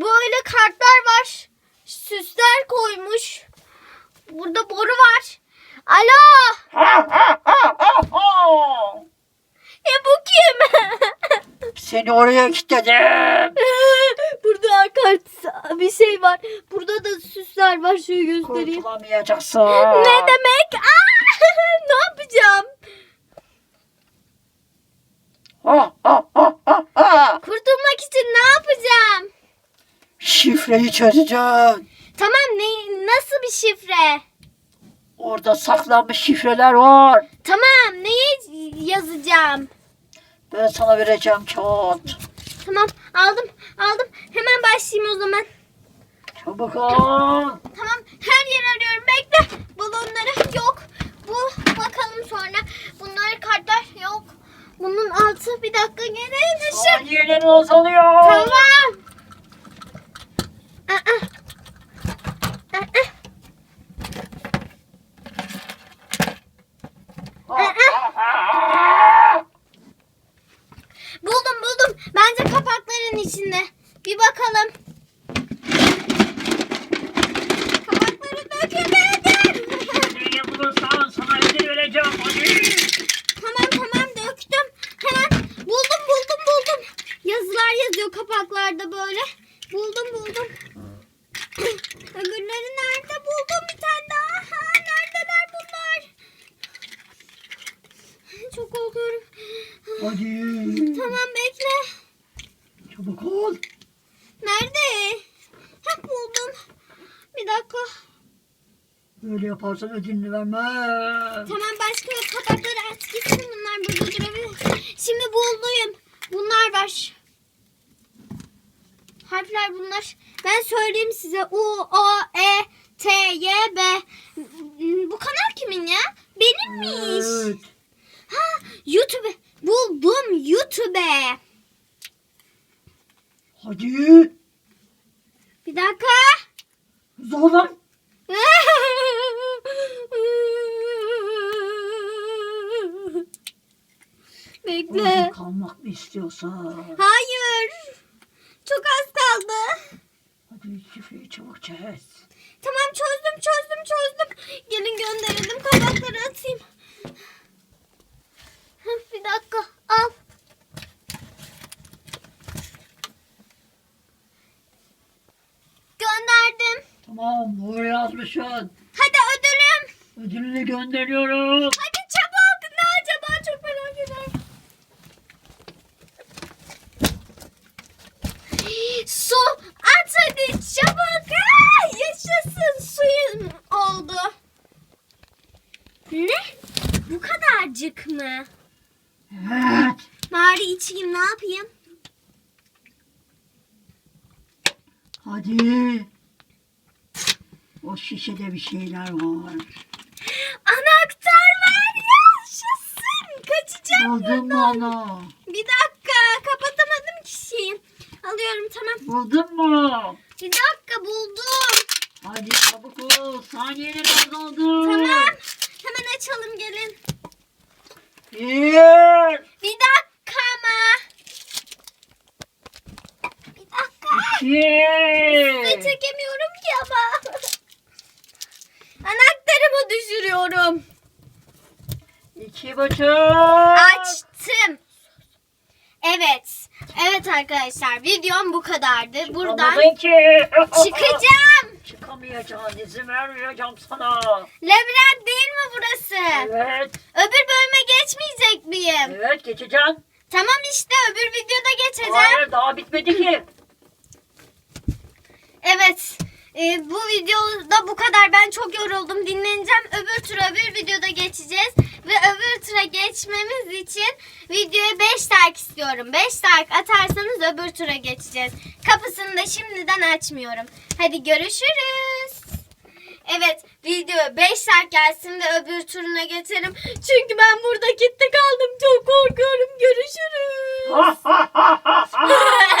böyle kartlar var. Süsler koymuş. Burada boru var. Alo. e bu kim? Seni oraya kilitledim. Burada kart bir şey var. Burada da süsler var. Şöyle göstereyim. Kurtulamayacaksın. Ne demek? Ah! Ne yapacağım? Kurtulmak için ne Şifreyi çözeceğim. Tamam ne nasıl bir şifre? Orada saklanmış şifreler var. Tamam neyi yazacağım? Ben sana vereceğim kağıt. Tamam aldım aldım. Hemen başlayayım o zaman. Çabuk ol. Tamam her yer arıyorum. Bekle. Balonları yok. Bu bakalım sonra. Bunlar kartlar yok. Bunun altı bir dakika gene dışı. Saniyelerin azalıyor. Tamam. Aa. Aa. Ha, ha, ha. Buldum buldum. Bence kapakların içinde. Bir bakalım. Kapakları döküledim. Neyi bulursan sana ödül vereceğim. Hadi. tamam tamam döktüm. Hemen buldum buldum buldum. Yazılar yazıyor kapaklarda böyle. Buldum buldum. Öbürleri nerede? Buldum bir tane daha. Ha, neredeler bunlar? Çok korkuyorum. Hadi. Tamam bekle. Çabuk ol. Nerede? Hep buldum. Bir dakika. Böyle yaparsan ödülünü vermem. Tamam başka. Kapakları aç gitsin bunlar burada durabilir. Şimdi buldum. Bunlar var. Harfler bunlar. Ben söyleyeyim size. U, O, E, T, Y, B. Bu kanal kimin ya? Benimmiş. Evet. Ha, YouTube. Buldum YouTube. Hadi. Bir dakika. Zorlan. Bekle. Orada kalmak mı istiyorsan? Hayır. Çok az kaldı. Hadi şifreyi çabuk çöz. Tamam çözdüm çözdüm çözdüm. Gelin gönderelim kapakları atayım. Heh, Bir dakika al. Gönderdim. Tamam doğru yazmışsın. Hadi ödülüm. Ödülünü gönderiyorum. Hadi çabuk. Ne acaba çok merak ediyorum. Su at hadi çabuk. Aa, yaşasın suyun oldu. Ne? Bu kadarcık mı? Evet. Bari içeyim ne yapayım? Hadi. O şişede bir şeyler var. Anahtar var yaşasın. Kaçacağım Buldun mu buradan. onu? Bir dakika kapatamadım ki şeyi. Alıyorum tamam. Buldun mu? Bir dakika buldum. Hadi çabuk ol. Saniyeler azaldı. Tamam. Hemen açalım gelin. Bir. Bir dakika ama. Bir dakika. Ne İki. çekemiyorum ki ama. Düşürüyorum. İki buçuk. Açtım. Evet. Evet arkadaşlar videom bu kadardı. Buradan Çıkamadın ki. çıkacağım. Çıkamayacaksın. izin vermeyeceğim sana. Labirent değil mi burası? Evet. Öbür bölüme geçmeyecek miyim? Evet geçeceksin. Tamam işte öbür videoda geçeceğim. Hayır daha bitmedi ki. Evet. E, bu videoda bu kadar. Ben çok yoruldum. Dinleneceğim. Öbür tura öbür videoda geçeceğiz. Ve öbür tura geçmemiz için videoya 5 like istiyorum. 5 like atarsanız öbür tura geçeceğiz. Kapısını da şimdiden açmıyorum. Hadi görüşürüz. Evet video 5 like gelsin ve öbür turuna geçelim. Çünkü ben burada gitti kaldım. Çok korkuyorum. Görüşürüz.